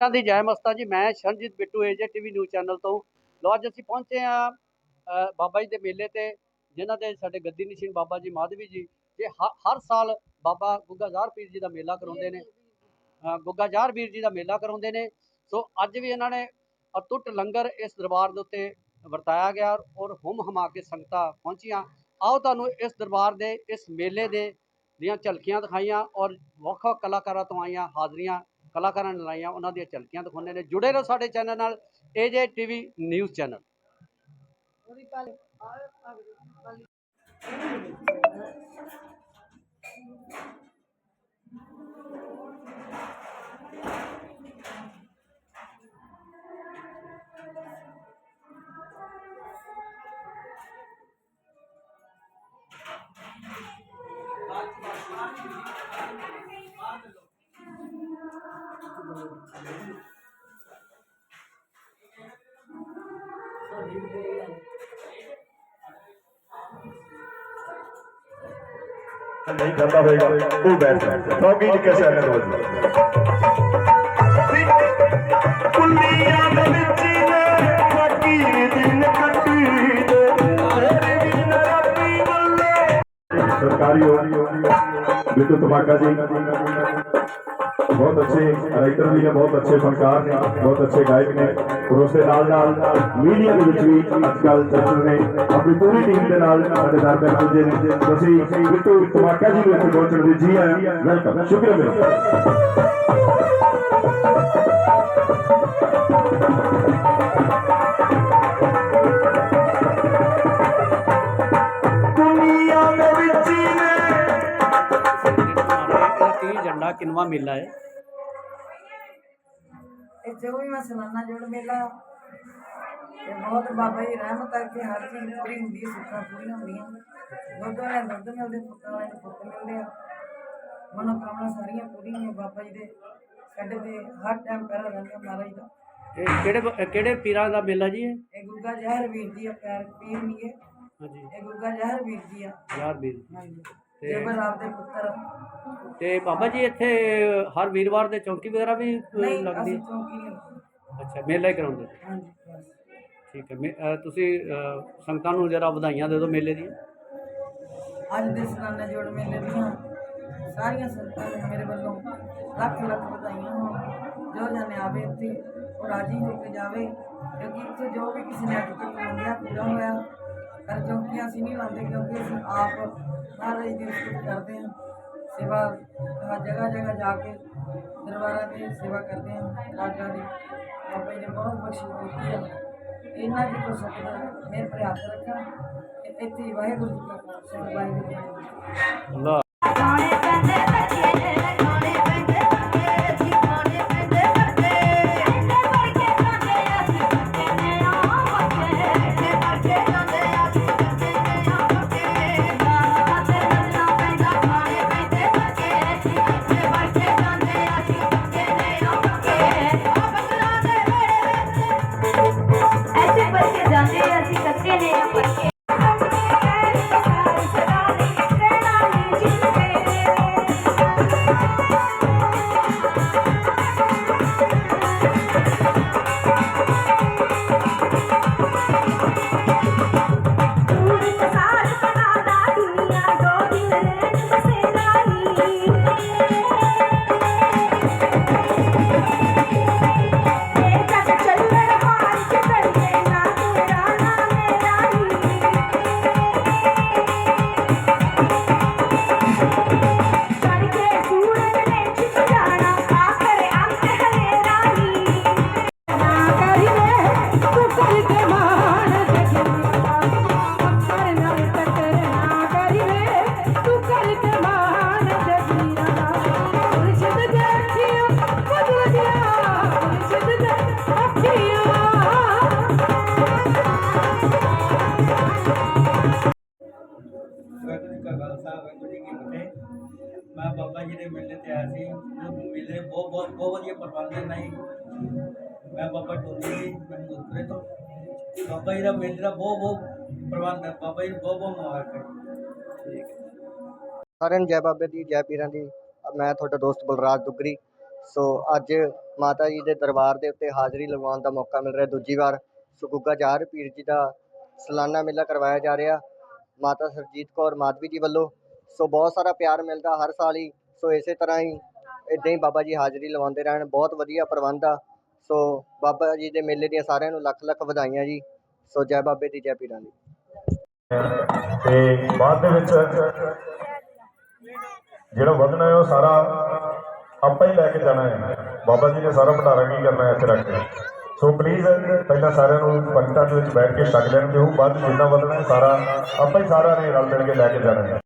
ਸਾਰਿਆਂ ਦੀ ਜੈ ਮਸਤਾ ਜੀ, ਮੈਂ Sharanjit Bittu AJ TV news channel ਤੋਂ। ਲੋ ਅੱਜ ਅਸੀਂ ਪਹੁੰਚੇ ਆ ਬਾਬਾ ਜੀ ਦੇ ਮੇਲੇ ਤੇ, ਜਿਨ੍ਹਾਂ ਦੇ ਸਾਡੇ ਗੱਦੀ ਨਿਸ਼ੀਨ ਬਾਬਾ ਜੀ ਮਾਧਵੀ ਜੀ ਇਹ ਹ- ਹਰ ਸਾਲ ਬਾਬਾ ਗੁੱਗਾ ਜ਼ਾਹਰ ਪੀਰ ਜੀ ਦਾ ਮੇਲਾ ਕਰਾਉਂਦੇ ਨੇ। ਗੁੱਗਾ ਜ਼ਾਰ ਪੀਰ ਜੀ ਦਾ ਮੇਲਾ ਕਰਾਉਂਦੇ ਨੇ। ਸੋ, ਅੱਜ ਵੀ ਇਹਨਾਂ ਨੇ ਅਤੁੱਟ ਲੰਗਰ ਇਸ ਦਰਬਾਰ ਦੇ ਉੱਤੇ ਵਰਤਾਇਆ ਗਿਆ ਔਰ ਹੁਮ ਹਮਾ ਕੇ ਸੰਗਤਾਂ ਪਹੁੰਚੀਆਂ। ਆਓ ਤੁਹਾਨੂੰ ਇਸ ਦਰਬਾਰ ਦੇ, ਇਸ ਮੇਲੇ ਦੇ ਦੀਆਂ ਝਲਕੀਆਂ ਦਿਖਾਈਆਂ ਔਰ ਵੱਖ ਵੱਖ ਕਲਾਕਾਰਾਂ ਤੋਂ ਆਈਆਂ ਹਾਜ਼ਰੀਆਂ ਕਲਾਕਾਰਾਂ ਨੇ ਲਾਈਆਂ, ਉਹਨਾਂ ਦੀਆਂ ਝਲਕੀਆਂ ਦਿਖਾਉਂਦੇ ਨੇ। ਜੁੜੇ ਰਹੋ ਸਾਡੇ ਚੈਨਲ ਨਾਲ ਏਜੇ ਟੀਵੀ ਨਿਊਜ਼ ਚੈਨਲ। ਨਹੀਂ ਕਰਦਾ ਹੋਏਗਾ ਉਹ ਬੈਠ ਸੌਗੀ ਜੀ ਕਿਸੇ ਅਗਰ ਵਜੇ ਕੁੱਲੀਆਂ ਦੇ ਵਿੱਚ ਨੇ ਫਕੀਰ ਦਿਨ ਕੱਟੀ ਦੇ ਤੇਰੇ ਬਿਨ ਰੱਬੀ ਵੱਲੇ ਸਰਕਾਰੀ ਹੋ ਬਿੱਟੂ ਤਮਾਕਾ ਜੀ ਬਹੁਤ ਅੱਛੇ ਰਾਈਟਰ ਵੀ ਨੇ ਬਹੁਤ ਅੱਛੇ ਫਨਕਾਰ ਨੇ ਬਹੁਤ ਅੱਛੇ ਗਾਇਕ ਨੇ ਔਰ ਉਸ ਦੇ ਨਾਲ ਨਾਲ ਮੀਡੀਆ ਦੇ ਵਿੱਚ ਵੀ ਅੱਜ ਕੱਲ ਚਰਚਲ ਨੇ ਆਪਣੀ ਪੂਰੀ ਟੀਮ ਦੇ ਨਾਲ ਸਾਡੇ ਦਰਬਾਰ ਪੁੱਜੇ ਨੇ ਤੁਸੀਂ ਬਿੱਟੂ ਤਮਾਕਾ ਜੀ ਨੂੰ ਇੱਥੇ ਪਹੁੰਚਣ ਦੇ ਜੀ ਆਇਆਂ ਵੈਲਕਮ ਸ਼ੁਕਰੀਆ। ਮੇਰਾ ਕਿਨਵਾ ਮੇਲਾ ਹੈ। ਇਹ ਜੋ ਵੀ ਮੈਂ ਸਾਲਾਨਾ ਜੋੜ ਮੇਲਾ ਤੇ ਬਹੁਤ ਬਾਬਾ ਜੀ ਰਹਿਮਤ ਕਰਕੇ ਹਰ ਚੀਜ਼ ਪੂਰੀ ਹੁੰਦੀ ਹੈ ਸੁੱਖਾਂ ਪੂਰੀਆਂ ਹੁੰਦੀਆਂ ਦੁੱਧ ਵਾਲੇ ਦੁੱਧ ਮਿਲਦੇ ਪੁੱਤਾਂ ਵਾਲੇ ਪੁੱਤ ਮਿਲਦੇ ਆ। ਮਨੋਕਾਮਨਾ ਸਾਰੀਆਂ ਪੂਰੀਆਂ ਨੇ ਬਾਬਾ ਜੀ ਦੇ। ਸਾਡੇ ਤੇ ਹਰ ਟਾਈਮ ਪਹਿਰਾ ਰਹਿੰਦਾ ਮਹਾਰਾਜ ਦਾ। ਇਹ ਕਿਹੜੇ ਕਿਹੜੇ ਪੀਰਾਂ ਦਾ ਮੇਲਾ ਜੀ ਇਹ? ਇਹ ਗੁੱਗਾ ਜ਼ਹਿਰ ਵੀਰ ਜੀ ਆ ਪਿਆਰ ਪੀਰ ਨਹੀਂ ਹੈ ਹਾਂਜੀ। ਇਹ ਗੁੱਗਾ ਜ਼ਹਿਰ ਵੀਰ ਜੀ ਆ। ਯਾਰ ਵੀਰ ਹਾਂਜੀ। ਜੇਬਰ ਆਪ ਦੇ ਪੁੱਤਰ ਤੇ ਬਾਬਾ ਜੀ ਇੱਥੇ ਹਰ ਵੀਰਵਾਰ ਦੇ ਚੌਂਕੀ ਵਗੈਰਾ ਵੀ ਨਹੀਂ ਲੱਗਦੀ ਅਸੀਂ ਹੈ? ਚੌਂਕੀ ਨਹੀਂ। ਅੱਛਾ ਮੇਲਾ ਹੀ ਕਰਾਉਂਦੇ ਹਾਂਜੀ ਬਸ। ਠੀਕ ਹੈ ਮੇ- ਅ, ਤੁਸੀਂ ਅ, ਸੰਗਤਾਂ ਨੂੰ ਜਰਾ ਵਧਾਈਆਂ ਦੇ ਦਿਓ ਮੇਲੇ ਦੀਆਂ। ਅੱਜ ਦੇ ਸਾਲਾਨਾ ਜੋੜ ਮੇਲੇ ਦੀਆਂ ਸਾਰੀਆਂ ਸੰਗਤਾਂ ਨੂੰ ਮੇਰੇ ਵੱਲੋਂ ਲੱਖ ਲੱਖ ਵਧਾਈਆਂ ਹੋਣ। ਜੋ ਜਨੇ ਆਵੇ ਇੱਥੇ ਉਹ ਰਾਜੀ ਹੋ ਕੇ ਜਾਵੇ ਕਿਉਂਕਿ ਇੱਥੇ ਜੋ ਵੀ ਕਿਸੇ ਨੇ ਅੱਜ ਤੱਕ ਮੰਗਿਆ ਪੂਰਾ ਹੋਇਆ। ਪਰ ਚੌਂਕੀਆਂ ਅਸੀਂ ਨਹੀਂ ਲਾਉਂਦੇ ਕਿਉਂਕਿ ਅਸੀਂ ਆਪ ਮਹਾਰਾਜ ਦੀ ਉਸਤਤ ਕਰਦੇ ਹਾਂ। ਸੇਵਾ ਹਰ ਜਗ੍ਹਾ ਜਗ੍ਹਾ ਜਾ ਕੇ ਦਰਬਾਰਾਂ ਦੀ ਸੇਵਾ ਕਰਦੇ ਹਾਂ, ਰਾਜਾਂ ਦੀ। ਬਾਬਾ ਜੀ ਨੇ ਬਹੁਤ ਬਖਸ਼ਿਸ਼ ਦਿੱਤੀ ਹੈ। ਇਹਨਾਂ ਦੀ ਕੋ ਸਕਦਾ ਮੇਰੇ ਪ੍ਰਯਾਸ ਰੱਖਣਾ ਇੱਥੇ ਵਾਹਿਗੁਰੂ ਜੀ ਕਾ ਖਾਲਸਾ, ਵਾਹਿਗੁਰੂ ਜੀ ਕੀ ਫਤਿਹ। ਖਾਲਸਾ ਵਾਹਿਗੁਰੂ ਜੀ ਕੀ ਫਤਿਹ। ਮੈਂ ਬਾਬਾ ਜੀ ਦੇ ਮੇਲੇ ਤੇ ਆਇਆ ਸੀ ਮੇਲੇ, ਬਹੁਤ ਬਹੁਤ ਬਹੁਤ ਵਧੀਆ ਪ੍ਰਬੰਧ ਹੈ, ਨਹੀਂ। ਮੈਂ ਬਾਬਾ ਟੋਨੀ ਜੀ ਮੈਂ ਮੁਕਰੇ ਤੋਂ। ਬਾਬਾ ਜੀ ਦਾ ਮੇਲੇ ਦਾ ਬਹੁਤ ਬਹੁਤ ਪ੍ਰਬੰਧ ਹੈ, ਬਾਬਾ ਜੀ ਬਹੁਤ ਬਹੁਤ ਮੁਬਾਰਕ ਹੈ। ਸਾਰਿਆਂ ਜੈ ਬਾਬੇ ਦੀ, ਜੈ ਪੀਰਾਂ ਦੀ। ਮੈਂ ਤੁਹਾਡਾ ਦੋਸਤ ਬਲਰਾਜ ਦੁੱਗਰੀ। ਸੋ ਅੱਜ ਮਾਤਾ ਜੀ ਦੇ ਦਰਬਾਰ ਦੇ ਉੱਤੇ ਹਾਜ਼ਰੀ ਲਗਵਾਉਣ ਦਾ ਮੌਕਾ ਮਿਲ ਰਿਹਾ। ਦੂਜੀ ਵਾਰ ਸੋ ਗੁੱਗਾ ਜਾਰ ਪੀਰ ਜੀ ਦਾ ਸਾਲਾਨਾ ਮੇਲਾ ਕਰਵਾਇਆ ਜਾ ਰਿਹਾ। ਮਾਤਾ ਸਰਜੀਤ ਕੌਰ ਮਾਧਵੀ ਜੀ ਵੱਲੋਂ। ਸੋ ਬਹੁਤ ਸਾਰਾ ਪਿਆਰ ਮਿਲਦਾ ਹਰ ਸਾਲ ਹੀ। ਸੋ ਇਸੇ ਤਰ੍ਹਾਂ ਹੀ ਇਦਾਂ ਹੀ ਬਾਬਾ ਜੀ ਹਾਜ਼ਰੀ ਲਵਾਉਂਦੇ ਰਹਿਣ। ਬਹੁਤ ਵਧੀਆ ਪ੍ਰਬੰਧ ਆ। ਸੋ ਬਾਬਾ ਜੀ ਦੇ ਮੇਲੇ ਦੀਆਂ ਸਾਰਿਆਂ ਨੂੰ ਲੱਖ ਲੱਖ ਵਧਾਈਆਂ ਜੀ। ਸੋ ਜੈ ਬਾਬੇ ਦੀ, ਜੈ ਪੀਰਾਂ ਦੀ। ਤੇ ਬਾਅਦ ਦੇ ਵਿੱਚ ਜਿਹੜਾ ਵਧਣਾ ਹੈ ਉਹ ਸਾਰਾ ਆਪਾਂ ਹੀ ਲੈ ਕੇ ਜਾਣਾ ਹੈ। ਬਾਬਾ ਜੀ ਨੇ ਸਾਰਾ ਭੰਡਾਰਾ ਕੀ ਕਰਨਾ ਹੈ ਇੱਥੇ ਰੱਖ ਕੇ। ਸੋ ਪਲੀਜ਼ uh, ਪਹਿਲਾਂ ਸਾਰਿਆਂ ਨੂੰ ਪੰਕਤਾਂ ਦੇ ਵਿੱਚ ਬੈਠ ਕੇ ਛਕ ਲੈਣ ਦਿਓ। ਬਾਅਦ 'ਚ ਜਿੰਨਾ ਵਧਣਾ ਸਾਰਾ ਆਪਾਂ ਹੀ ਸਾਰਿਆਂ ਨੇ ਰਲ ਮਿਲ ਕੇ ਲੈ ਕੇ ਜਾਣਾ ਹੈ।